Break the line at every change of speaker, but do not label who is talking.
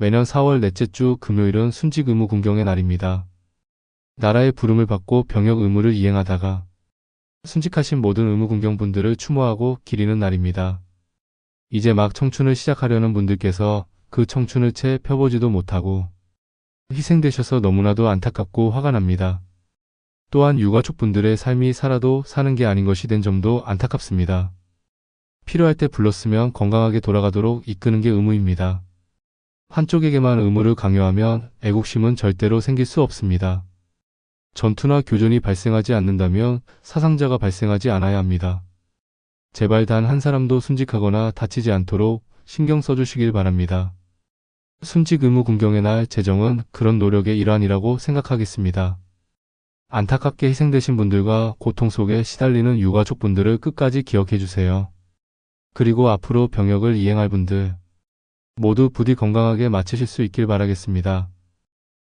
매년 4월 넷째 주 금요일은 순직 의무 군경의 날입니다. 나라의 부름을 받고 병역 의무를 이행하다가 순직하신 모든 의무 군경분들을 추모하고 기리는 날입니다. 이제 막 청춘을 시작하려는 분들께서 그 청춘을 채 펴보지도 못하고 희생되셔서 너무나도 안타깝고 화가 납니다. 또한 유가족분들의 삶이 살아도 사는 게 아닌 것이 된 점도 안타깝습니다. 필요할 때 불렀으면 건강하게 돌아가도록 이끄는 게 의무입니다. 한쪽에게만 의무를 강요하면 애국심은 절대로 생길 수 없습니다. 전투나 교전이 발생하지 않는다면 사상자가 발생하지 않아야 합니다. 제발 단 한 사람도 순직하거나 다치지 않도록 신경 써주시길 바랍니다. 순직 의무 군경의 날 제정은 그런 노력의 일환이라고 생각하겠습니다. 안타깝게 희생되신 분들과 고통 속에 시달리는 유가족분들을 끝까지 기억해 주세요. 그리고 앞으로 병역을 이행할 분들 모두 부디 건강하게 마치실 수 있길 바라겠습니다.